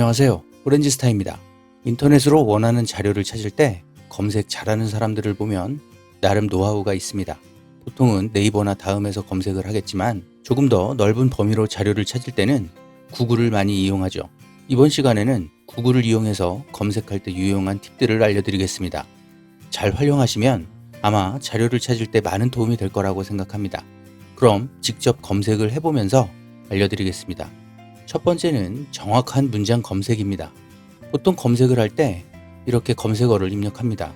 안녕하세요. 오렌지스타입니다. 인터넷으로 원하는 자료를 찾을 때 검색 잘하는 사람들을 보면 나름 노하우가 있습니다. 보통은 네이버나 다음에서 검색을 하겠지만 조금 더 넓은 범위로 자료를 찾을 때는 구글을 많이 이용하죠. 이번 시간에는 구글을 이용해서 검색할 때 유용한 팁들을 알려드리겠습니다. 잘 활용하시면 아마 자료를 찾을 때 많은 도움이 될 거라고 생각합니다. 그럼 직접 검색을 해보면서 알려드리겠습니다. 첫 번째는 정확한 문장 검색입니다. 보통 검색을 할 때 이렇게 검색어를 입력합니다.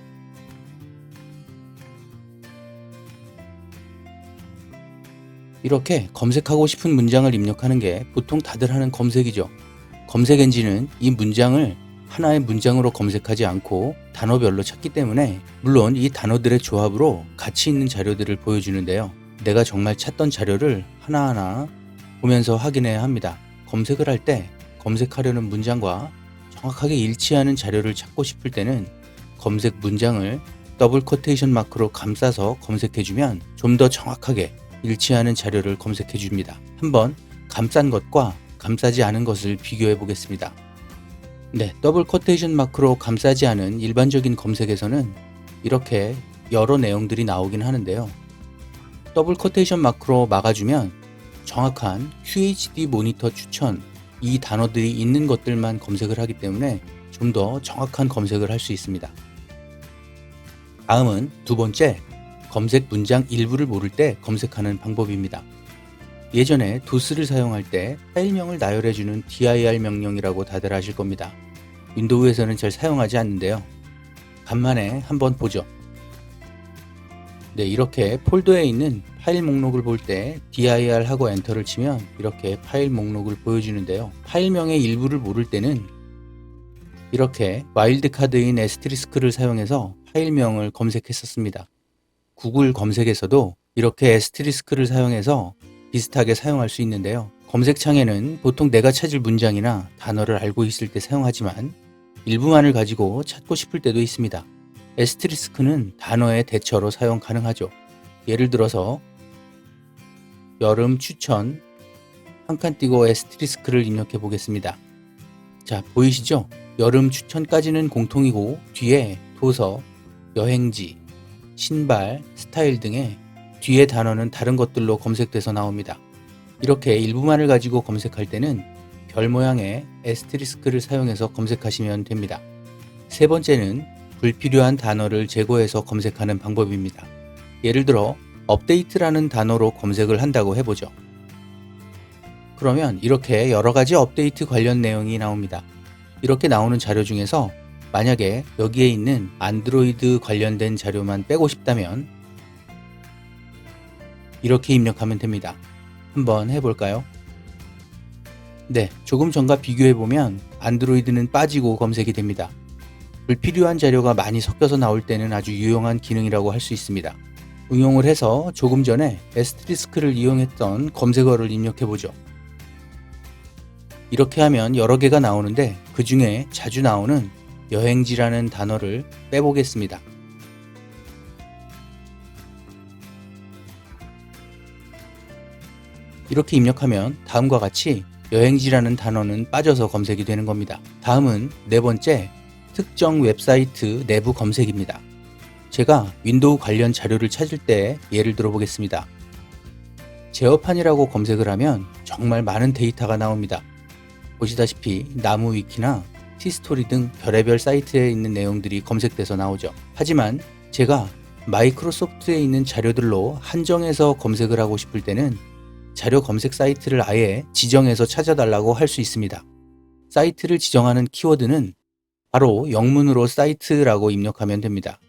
이렇게 검색하고 싶은 문장을 입력하는 게 보통 다들 하는 검색이죠. 검색 엔진은 이 문장을 하나의 문장으로 검색하지 않고 단어별로 찾기 때문에 물론 이 단어들의 조합으로 가치 있는 자료들을 보여주는데요. 내가 정말 찾던 자료를 하나하나 보면서 확인해야 합니다. 검색을 할 때 검색하려는 문장과 정확하게 일치하는 자료를 찾고 싶을 때는 검색 문장을 더블 코테이션 마크로 감싸서 검색해주면 좀 더 정확하게 일치하는 자료를 검색해 줍니다. 한번 감싼 것과 감싸지 않은 것을 비교해 보겠습니다. 네, 더블 코테이션 마크로 감싸지 않은 일반적인 검색에서는 이렇게 여러 내용들이 나오긴 하는데요. 더블 코테이션 마크로 막아주면 정확한 QHD 모니터 추천 이 단어들이 있는 것들만 검색을 하기 때문에 좀 더 정확한 검색을 할 수 있습니다. 다음은 두 번째, 검색 문장 일부를 모를 때 검색하는 방법입니다. 예전에 도스를 사용할 때 파일명을 나열해주는 dir 명령이라고 다들 아실 겁니다. 윈도우에서는 잘 사용하지 않는데요. 간만에 한번 보죠. 네, 이렇게 폴더에 있는 파일 목록을 볼 때 dir 하고 엔터를 치면 이렇게 파일 목록을 보여주는데요. 파일명의 일부를 모를 때는 이렇게 와일드카드인 에스트리스크를 사용해서 파일명을 검색했었습니다. 구글 검색에서도 이렇게 에스트리스크를 사용해서 비슷하게 사용할 수 있는데요. 검색창에는 보통 내가 찾을 문장이나 단어를 알고 있을 때 사용하지만 일부만을 가지고 찾고 싶을 때도 있습니다. 에스트리스크는 단어의 대처로 사용 가능하죠. 예를 들어서 여름 추천 한 칸 띄고 에스트리스크를 입력해 보겠습니다. 자, 보이시죠? 여름 추천까지는 공통이고 뒤에 도서, 여행지, 신발, 스타일 등의 뒤에 단어는 다른 것들로 검색돼서 나옵니다. 이렇게 일부만을 가지고 검색할 때는 별 모양의 에스트리스크를 사용해서 검색하시면 됩니다. 세 번째는 불필요한 단어를 제거해서 검색하는 방법입니다. 예를 들어 업데이트라는 단어로 검색을 한다고 해보죠. 그러면 이렇게 여러 가지 업데이트 관련 내용이 나옵니다. 이렇게 나오는 자료 중에서 만약에 여기에 있는 안드로이드 관련된 자료만 빼고 싶다면 이렇게 입력하면 됩니다. 한번 해볼까요? 네, 조금 전과 비교해보면 안드로이드는 빠지고 검색이 됩니다. 불필요한 자료가 많이 섞여서 나올 때는 아주 유용한 기능이라고 할 수 있습니다. 응용을 해서 조금 전에 에스트리스크를 이용했던 검색어를 입력해 보죠. 이렇게 하면 여러 개가 나오는데 그 중에 자주 나오는 여행지라는 단어를 빼보겠습니다. 이렇게 입력하면 다음과 같이 여행지라는 단어는 빠져서 검색이 되는 겁니다. 다음은 네 번째, 특정 웹사이트 내부 검색입니다. 제가 윈도우 관련 자료를 찾을 때 예를 들어 보겠습니다. 제어판이라고 검색을 하면 정말 많은 데이터가 나옵니다. 보시다시피 나무 위키나 티스토리 등 별의별 사이트에 있는 내용들이 검색돼서 나오죠. 하지만 제가 마이크로소프트에 있는 자료들로 한정해서 검색을 하고 싶을 때는 자료 검색 사이트를 아예 지정해서 찾아달라고 할 수 있습니다. 사이트를 지정하는 키워드는 바로 영문으로 사이트라고 입력하면 됩니다.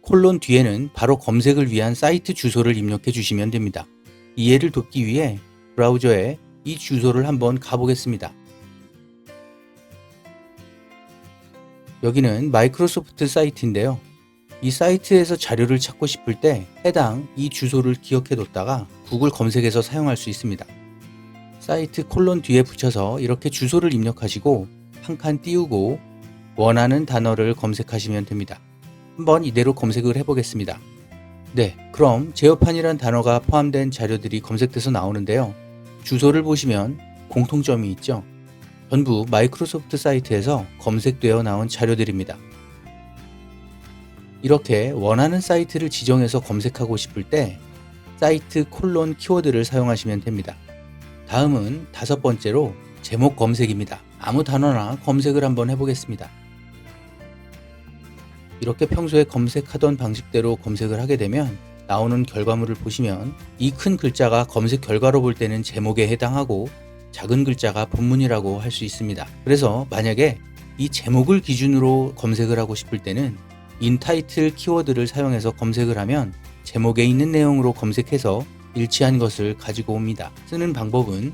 콜론 뒤에는 바로 검색을 위한 사이트 주소를 입력해 주시면 됩니다. 이해를 돕기 위해 브라우저에 이 주소를 한번 가보겠습니다. 여기는 마이크로소프트 사이트인데요. 이 사이트에서 자료를 찾고 싶을 때 해당 이 주소를 기억해 뒀다가 구글 검색에서 사용할 수 있습니다. 사이트 콜론 뒤에 붙여서 이렇게 주소를 입력하시고 한 칸 띄우고 원하는 단어를 검색하시면 됩니다. 한번 이대로 검색을 해보겠습니다. 네, 그럼 제어판이란 단어가 포함된 자료들이 검색돼서 나오는데요. 주소를 보시면 공통점이 있죠. 전부 마이크로소프트 사이트에서 검색되어 나온 자료들입니다. 이렇게 원하는 사이트를 지정해서 검색하고 싶을 때 사이트 콜론 키워드를 사용하시면 됩니다. 다음은 다섯 번째로 제목 검색입니다. 아무 단어나 검색을 한번 해보겠습니다. 이렇게 평소에 검색하던 방식대로 검색을 하게 되면 나오는 결과물을 보시면 이 큰 글자가 검색 결과로 볼 때는 제목에 해당하고 작은 글자가 본문이라고 할 수 있습니다. 그래서 만약에 이 제목을 기준으로 검색을 하고 싶을 때는 인타이틀 키워드를 사용해서 검색을 하면 제목에 있는 내용으로 검색해서 일치한 것을 가지고 옵니다. 쓰는 방법은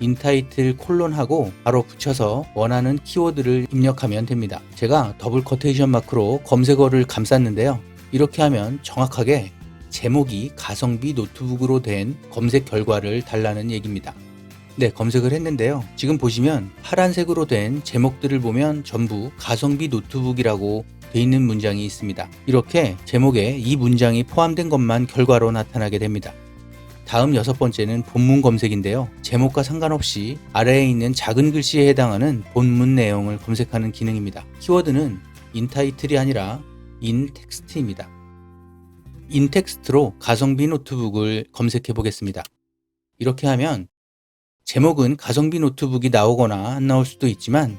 인타이틀 콜론하고 바로 붙여서 원하는 키워드를 입력하면 됩니다. 제가 더블 커테이션 마크로 검색어를 감쌌는데요. 이렇게 하면 정확하게 제목이 가성비 노트북으로 된 검색 결과를 달라는 얘기입니다. 네, 검색을 했는데요. 지금 보시면 파란색으로 된 제목들을 보면 전부 가성비 노트북이라고 돼 있는 문장이 있습니다. 이렇게 제목에 이 문장이 포함된 것만 결과로 나타나게 됩니다. 다음 여섯 번째는 본문 검색인데요. 제목과 상관없이 아래에 있는 작은 글씨에 해당하는 본문 내용을 검색하는 기능입니다. 키워드는 인타이틀이 아니라 인텍스트입니다. 인텍스트로 가성비 노트북을 검색해 보겠습니다. 이렇게 하면 제목은 가성비 노트북이 나오거나 안 나올 수도 있지만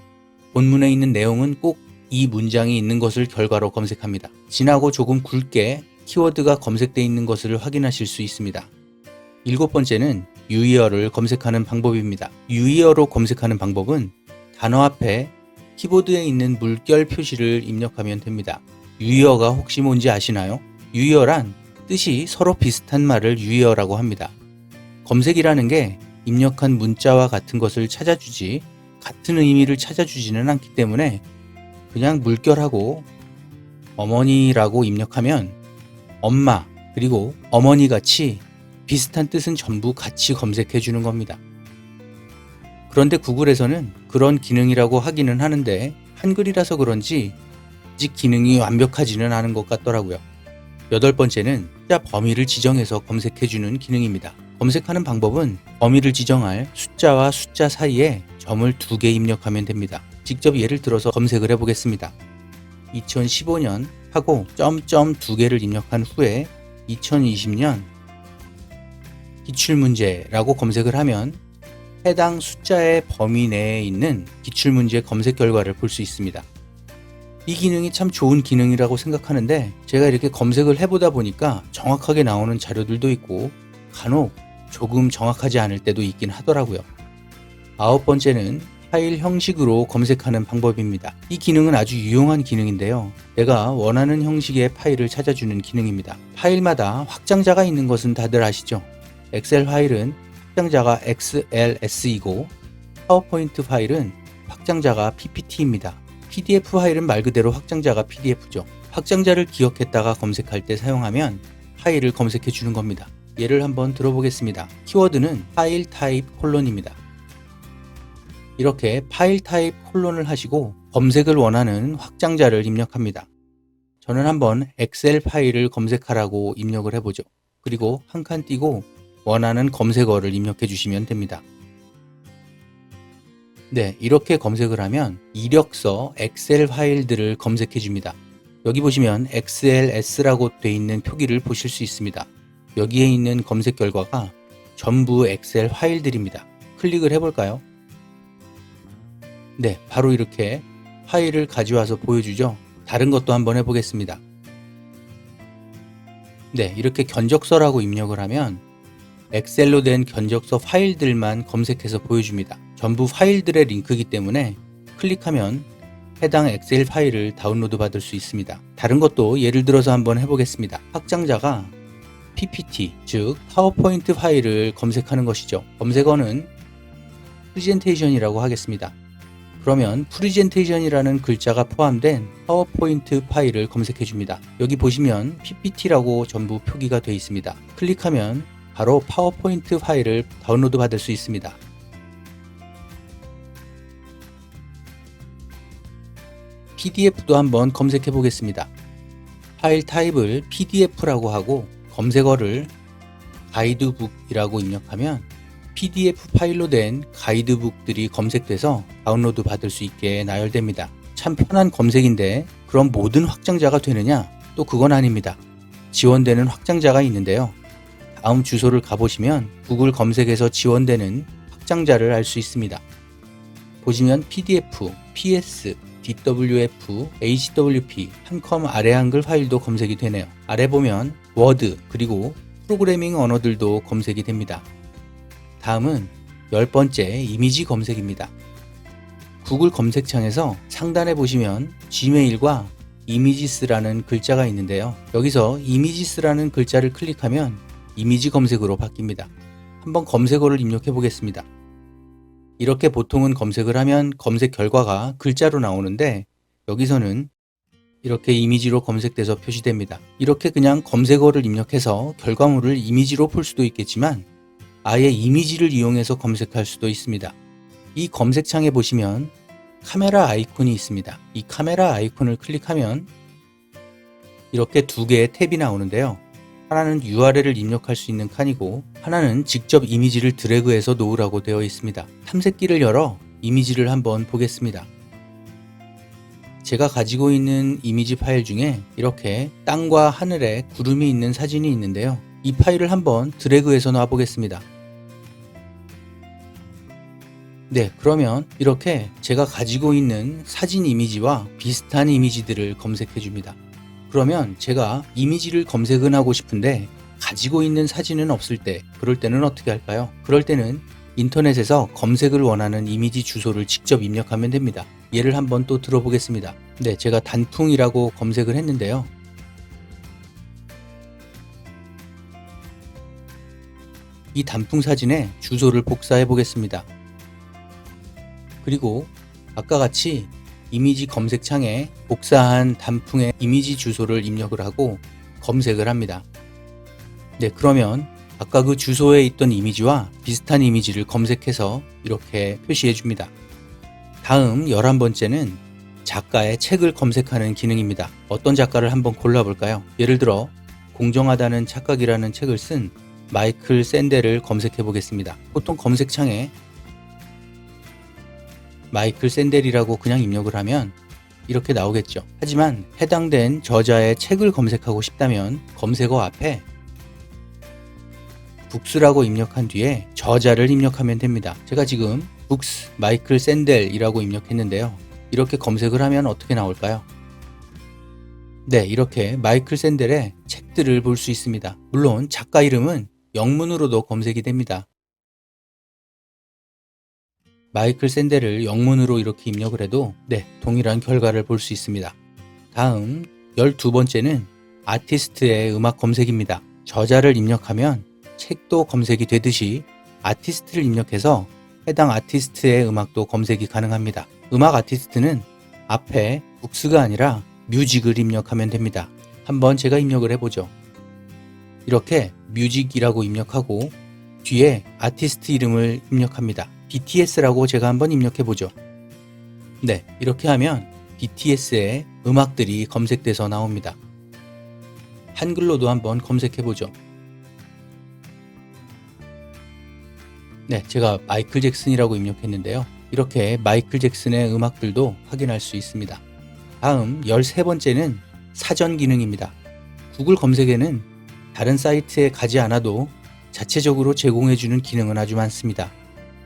본문에 있는 내용은 꼭 이 문장이 있는 것을 결과로 검색합니다. 진하고 조금 굵게 키워드가 검색되어 있는 것을 확인하실 수 있습니다. 일곱 번째는 유의어를 검색하는 방법입니다. 유의어로 검색하는 방법은 단어 앞에 키보드에 있는 물결 표시를 입력하면 됩니다. 유의어가 혹시 뭔지 아시나요? 유의어란 뜻이 서로 비슷한 말을 유의어라고 합니다. 검색이라는 게 입력한 문자와 같은 것을 찾아주지 같은 의미를 찾아주지는 않기 때문에 그냥 물결하고 어머니라고 입력하면 엄마 그리고 어머니 같이 비슷한 뜻은 전부 같이 검색해 주는 겁니다. 그런데 구글에서는 그런 기능이라고 하기는 하는데 한글이라서 그런지 아직 기능이 완벽하지는 않은 것 같더라고요. 여덟 번째는 숫자 범위를 지정해서 검색해 주는 기능입니다. 검색하는 방법은 범위를 지정할 숫자와 숫자 사이에 점을 두 개 입력하면 됩니다. 직접 예를 들어서 검색을 해보겠습니다. 2015년 하고 점점 두 개를 입력한 후에 2020년 기출문제라고 검색을 하면 해당 숫자의 범위 내에 있는 기출문제 검색 결과를 볼 수 있습니다. 이 기능이 참 좋은 기능이라고 생각하는데 제가 이렇게 검색을 해보다 보니까 정확하게 나오는 자료들도 있고 간혹 조금 정확하지 않을 때도 있긴 하더라고요. 아홉 번째는 파일 형식으로 검색하는 방법입니다. 이 기능은 아주 유용한 기능인데요. 내가 원하는 형식의 파일을 찾아주는 기능입니다. 파일마다 확장자가 있는 것은 다들 아시죠? 엑셀 파일은 확장자가 XLS이고 파워포인트 파일은 확장자가 PPT입니다. PDF 파일은 말 그대로 확장자가 PDF죠. 확장자를 기억했다가 검색할 때 사용하면 파일을 검색해 주는 겁니다. 예를 한번 들어보겠습니다. 키워드는 파일 타입 콜론입니다. 이렇게 파일 타입 콜론을 하시고 검색을 원하는 확장자를 입력합니다. 저는 한번 엑셀 파일을 검색하라고 입력을 해보죠. 그리고 한 칸 띄고 원하는 검색어를 입력해 주시면 됩니다. 네, 이렇게 검색을 하면 이력서 엑셀 파일들을 검색해 줍니다. 여기 보시면 XLS라고 되어 있는 표기를 보실 수 있습니다. 여기에 있는 검색 결과가 전부 엑셀 파일들입니다. 클릭을 해볼까요? 네, 바로 이렇게 파일을 가져와서 보여주죠. 다른 것도 한번 해보겠습니다. 네, 이렇게 견적서라고 입력을 하면 엑셀로 된 견적서 파일들만 검색해서 보여줍니다. 전부 파일들의 링크이기 때문에 클릭하면 해당 엑셀 파일을 다운로드 받을 수 있습니다. 다른 것도 예를 들어서 한번 해보겠습니다. 확장자가 PPT, 즉 파워포인트 파일을 검색하는 것이죠. 검색어는 프리젠테이션이라고 하겠습니다. 그러면 프리젠테이션이라는 글자가 포함된 파워포인트 파일을 검색해 줍니다. 여기 보시면 PPT라고 전부 표기가 되어 있습니다. 클릭하면 바로 파워포인트 파일을 다운로드 받을 수 있습니다. PDF도 한번 검색해 보겠습니다. 파일 타입을 PDF라고 하고 검색어를 가이드북이라고 입력하면 PDF 파일로 된 가이드북들이 검색돼서 다운로드 받을 수 있게 나열됩니다. 참 편한 검색인데 그럼 모든 확장자가 되느냐? 또 그건 아닙니다. 지원되는 확장자가 있는데요. 다음 주소를 가보시면 구글 검색에서 지원되는 확장자를 알 수 있습니다. 보시면 PDF, PS, DWF, HWP, 한 컴 아래 한글 파일도 검색이 되네요. 아래 보면 워드 그리고 프로그래밍 언어들도 검색이 됩니다. 다음은 열 번째 이미지 검색입니다. 구글 검색창에서 상단에 보시면 Gmail과 이미지스라는 글자가 있는데요. 여기서 이미지스라는 글자를 클릭하면 이미지 검색으로 바뀝니다. 한번 검색어를 입력해 보겠습니다. 이렇게 보통은 검색을 하면 검색 결과가 글자로 나오는데 여기서는 이렇게 이미지로 검색돼서 표시됩니다. 이렇게 그냥 검색어를 입력해서 결과물을 이미지로 볼 수도 있겠지만 아예 이미지를 이용해서 검색할 수도 있습니다. 이 검색창에 보시면 카메라 아이콘이 있습니다. 이 카메라 아이콘을 클릭하면 이렇게 두 개의 탭이 나오는데요. 하나는 URL을 입력할 수 있는 칸이고 하나는 직접 이미지를 드래그해서 놓으라고 되어 있습니다. 탐색기를 열어 이미지를 한번 보겠습니다. 제가 가지고 있는 이미지 파일 중에 이렇게 땅과 하늘에 구름이 있는 사진이 있는데요. 이 파일을 한번 드래그해서 놔 보겠습니다. 네, 그러면 이렇게 제가 가지고 있는 사진 이미지와 비슷한 이미지들을 검색해 줍니다. 그러면 제가 이미지를 검색은 하고 싶은데 가지고 있는 사진은 없을 때 그럴 때는 어떻게 할까요? 그럴 때는 인터넷에서 검색을 원하는 이미지 주소를 직접 입력하면 됩니다. 예를 한번 또 들어보겠습니다. 네, 제가 단풍이라고 검색을 했는데요. 이 단풍 사진에 주소를 복사해 보겠습니다. 그리고 아까 같이 이미지 검색창에 복사한 단풍의 이미지 주소를 입력을 하고 검색을 합니다. 네, 그러면 아까 그 주소에 있던 이미지와 비슷한 이미지를 검색해서 이렇게 표시해 줍니다. 다음 11번째는 작가의 책을 검색하는 기능입니다. 어떤 작가를 한번 골라볼까요? 예를 들어 공정하다는 착각이라는 책을 쓴 마이클 샌델을 검색해 보겠습니다. 보통 검색창에 마이클 샌델이라고 그냥 입력을 하면 이렇게 나오겠죠. 하지만 해당된 저자의 책을 검색하고 싶다면 검색어 앞에 북스라고 입력한 뒤에 저자를 입력하면 됩니다. 제가 지금 북스 마이클 샌델이라고 입력했는데요. 이렇게 검색을 하면 어떻게 나올까요? 네, 이렇게 마이클 샌델의 책들을 볼 수 있습니다. 물론 작가 이름은 영문으로도 검색이 됩니다. 마이클 샌델을 영문으로 이렇게 입력을 해도 네, 동일한 결과를 볼 수 있습니다. 다음 12번째는 아티스트의 음악 검색입니다. 저자를 입력하면 책도 검색이 되듯이 아티스트를 입력해서 해당 아티스트의 음악도 검색이 가능합니다. 음악 아티스트는 앞에 북스가 아니라 뮤직을 입력하면 됩니다. 한번 제가 입력을 해보죠. 이렇게 뮤직이라고 입력하고 뒤에 아티스트 이름을 입력합니다. BTS라고 제가 한번 입력해 보죠. 네, 이렇게 하면 BTS의 음악들이 검색돼서 나옵니다. 한글로도 한번 검색해 보죠. 네, 제가 마이클 잭슨이라고 입력했는데요. 이렇게 마이클 잭슨의 음악들도 확인할 수 있습니다. 다음 13번째는 사전 기능입니다. 구글 검색에는 다른 사이트에 가지 않아도 자체적으로 제공해주는 기능은 아주 많습니다.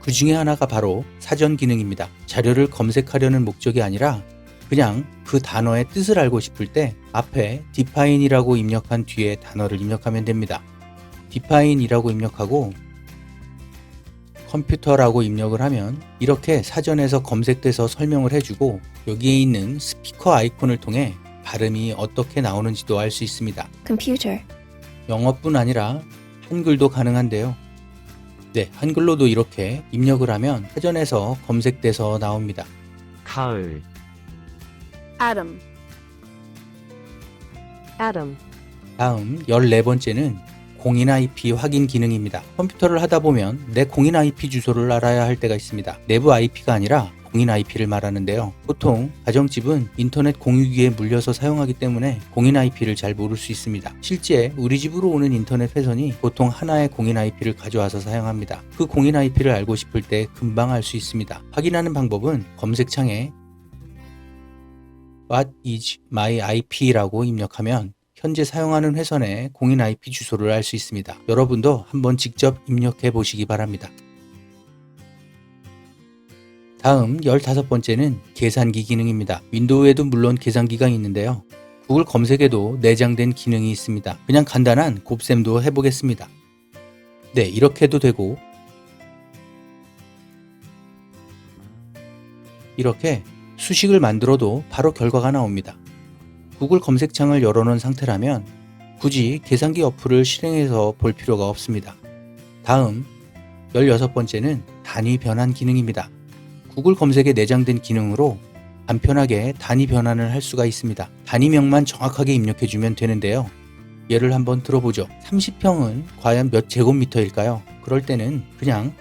그 중에 하나가 바로 사전 기능입니다. 자료를 검색하려는 목적이 아니라 그냥 그 단어의 뜻을 알고 싶을 때 앞에 define이라고 입력한 뒤에 단어를 입력하면 됩니다. define이라고 입력하고 컴퓨터라고 입력을 하면 이렇게 사전에서 검색돼서 설명을 해주고 여기에 있는 스피커 아이콘을 통해 발음이 어떻게 나오는지도 알 수 있습니다. computer, 영어뿐 아니라 한글도 가능한데요. 네, 한글로도 이렇게 입력을 하면 사전에서 검색돼서 나옵니다. 가을 atom, atom, 다음 14번째는 공인 IP 확인 기능입니다. 컴퓨터를 하다 보면 내 공인 IP 주소를 알아야 할 때가 있습니다. 내부 IP가 아니라 공인 IP를 말하는데요. 보통 가정집은 인터넷 공유기에 물려서 사용하기 때문에 공인 IP를 잘 모를 수 있습니다. 실제 우리 집으로 오는 인터넷 회선이 보통 하나의 공인 IP를 가져와서 사용합니다. 그 공인 IP를 알고 싶을 때 금방 알 수 있습니다. 확인하는 방법은 검색창에 What is my IP라고 입력하면 현재 사용하는 회선의 공인 IP 주소를 알 수 있습니다. 여러분도 한번 직접 입력해 보시기 바랍니다. 다음 15번째는 계산기 기능입니다. 윈도우에도 물론 계산기가 있는데요. 구글 검색에도 내장된 기능이 있습니다. 그냥 간단한 곱셈도 해보겠습니다. 네, 이렇게 해도 되고 이렇게 수식을 만들어도 바로 결과가 나옵니다. 구글 검색창을 열어놓은 상태라면 굳이 계산기 어플을 실행해서 볼 필요가 없습니다. 다음 16번째는 단위 변환 기능입니다. 구글 검색에 내장된 기능으로 간편하게 단위 변환을 할 수가 있습니다. 단위명만 정확하게 입력해주면 되는데요. 예를 한번 들어보죠. 30평은 과연 몇 제곱미터일까요? 그럴 때는 그냥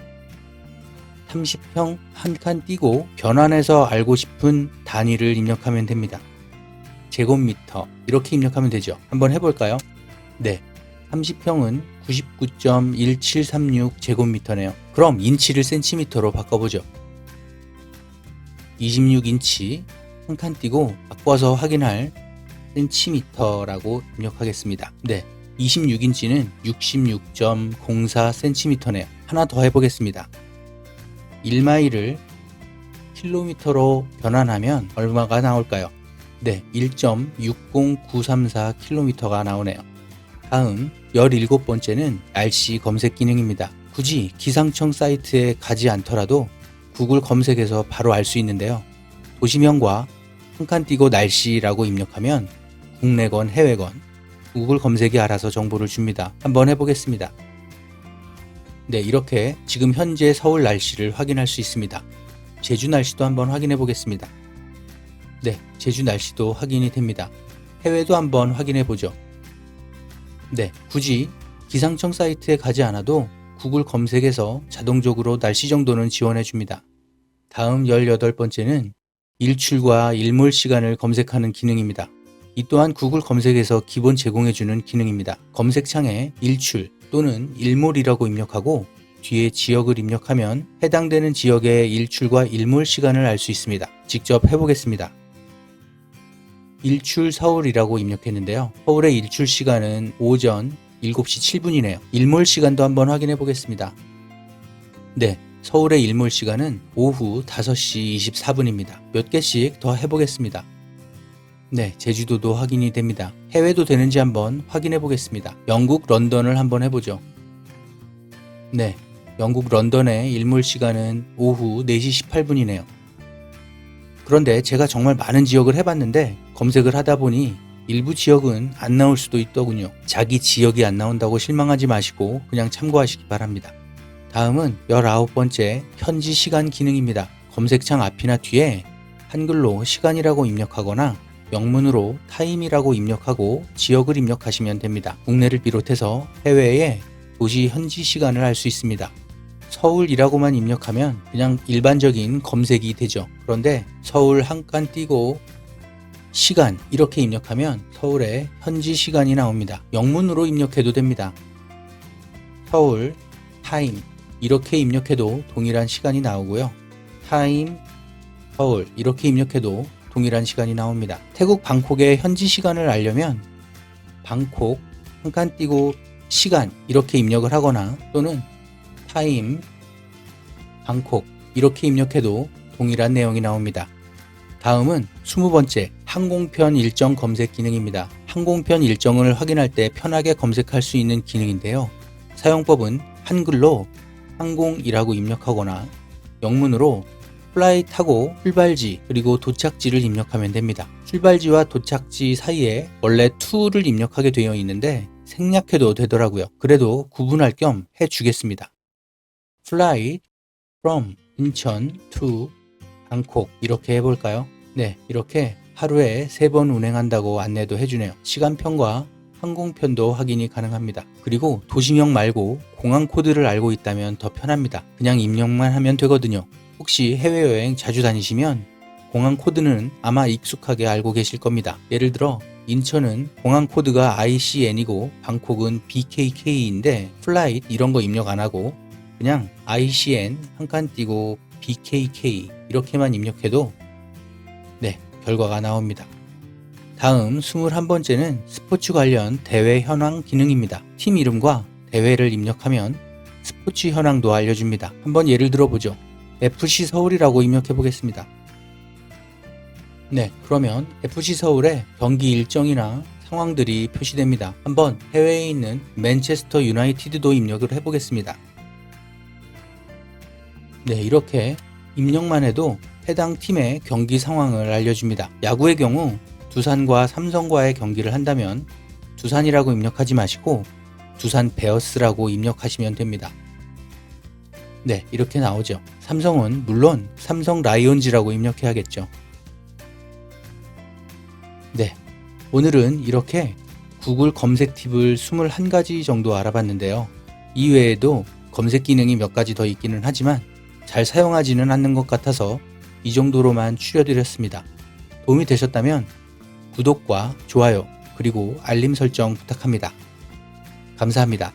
30평 한 칸 띄고 변환해서 알고 싶은 단위를 입력하면 됩니다. 제곱미터 이렇게 입력하면 되죠. 한번 해볼까요? 네. 30평은 99.1736 제곱미터네요. 그럼 인치를 센티미터로 바꿔보죠. 26인치 한칸 띄고 바꿔서 확인할 센티미터라고 입력하겠습니다. 네. 26인치는 66.04cm네요. 하나 더 해보겠습니다. 1마일을 킬로미터로 변환하면 얼마가 나올까요? 네, 1.60934km가 나오네요. 다음 17번째는 날씨 검색 기능입니다. 굳이 기상청 사이트에 가지 않더라도 구글 검색에서 바로 알 수 있는데요. 도시명과 한 칸 띄고 날씨라고 입력하면 국내건 해외건 구글 검색이 알아서 정보를 줍니다. 한번 해보겠습니다. 네, 이렇게 지금 현재 서울 날씨를 확인할 수 있습니다. 제주 날씨도 한번 확인해 보겠습니다. 네, 제주 날씨도 확인이 됩니다. 해외도 한번 확인해 보죠. 네, 굳이 기상청 사이트에 가지 않아도 구글 검색에서 자동적으로 날씨 정도는 지원해 줍니다. 다음 18번째는 일출과 일몰 시간을 검색하는 기능입니다. 이 또한 구글 검색에서 기본 제공해주는 기능입니다. 검색창에 일출 또는 일몰이라고 입력하고 뒤에 지역을 입력하면 해당되는 지역의 일출과 일몰 시간을 알 수 있습니다. 직접 해보겠습니다. 일출 서울이라고 입력했는데요. 서울의 일출 시간은 오전 7시 7분이네요. 일몰 시간도 한번 확인해 보겠습니다. 네, 서울의 일몰 시간은 오후 5시 24분입니다. 몇 개씩 더 해보겠습니다. 네, 제주도도 확인이 됩니다. 해외도 되는지 한번 확인해 보겠습니다. 영국 런던을 한번 해보죠. 네, 영국 런던의 일몰 시간은 오후 4시 18분이네요. 그런데 제가 정말 많은 지역을 해봤는데 검색을 하다 보니 일부 지역은 안 나올 수도 있더군요. 자기 지역이 안 나온다고 실망하지 마시고 그냥 참고하시기 바랍니다. 다음은 19번째 현지 시간 기능입니다. 검색창 앞이나 뒤에 한글로 시간이라고 입력하거나 영문으로 타임이라고 입력하고 지역을 입력하시면 됩니다. 국내를 비롯해서 해외의 도시 현지 시간을 알 수 있습니다. 서울이라고만 입력하면 그냥 일반적인 검색이 되죠. 그런데 서울 한 칸 띄고 시간 이렇게 입력하면 서울의 현지 시간이 나옵니다. 영문으로 입력해도 됩니다. 서울 타임 이렇게 입력해도 동일한 시간이 나오고요. 타임 서울 이렇게 입력해도 동일한 시간이 나옵니다. 태국 방콕의 현지 시간을 알려면 방콕 한칸 띄고 시간 이렇게 입력을 하거나 또는 타임 방콕 이렇게 입력해도 동일한 내용이 나옵니다. 다음은 20번째 항공편 일정 검색 기능입니다. 항공편 일정을 확인할 때 편하게 검색할 수 있는 기능인데요. 사용법은 한글로 항공이라고 입력하거나 영문으로 플라이 타고 출발지 그리고 도착지를 입력하면 됩니다. 출발지와 도착지 사이에 원래 to를 입력하게 되어 있는데 생략해도 되더라고요. 그래도 구분할 겸 해주겠습니다. fly from 인천 to 방콕 이렇게 해볼까요? 네, 이렇게 하루에 세번 운행한다고 안내도 해주네요. 시간편과 항공편도 확인이 가능합니다. 그리고 도시명 말고 공항 코드를 알고 있다면 더 편합니다. 그냥 입력만 하면 되거든요. 혹시 해외여행 자주 다니시면 공항 코드는 아마 익숙하게 알고 계실 겁니다. 예를 들어 인천은 공항 코드가 ICN이고 방콕은 BKK인데 플라이트 이런 거 입력 안 하고 그냥 ICN 한 칸 띄고 BKK 이렇게만 입력해도 네, 결과가 나옵니다. 다음 21번째는 스포츠 관련 대회 현황 기능입니다. 팀 이름과 대회를 입력하면 스포츠 현황도 알려줍니다. 한번 예를 들어보죠. FC 서울이라고 입력해 보겠습니다. 네, 그러면 FC 서울의 경기 일정이나 상황들이 표시됩니다. 한번 해외에 있는 맨체스터 유나이티드도 입력을 해보겠습니다. 네, 이렇게 입력만 해도 해당 팀의 경기 상황을 알려줍니다. 야구의 경우 두산과 삼성과의 경기를 한다면 두산이라고 입력하지 마시고 두산 베어스라고 입력하시면 됩니다. 네, 이렇게 나오죠. 삼성은 물론 삼성 라이온즈라고 입력해야겠죠. 네, 오늘은 이렇게 구글 검색 팁을 21가지 정도 알아봤는데요. 이 외에도 검색 기능이 몇 가지 더 있기는 하지만 잘 사용하지는 않는 것 같아서 이 정도로만 추려드렸습니다. 도움이 되셨다면 구독과 좋아요 그리고 알림 설정 부탁합니다. 감사합니다.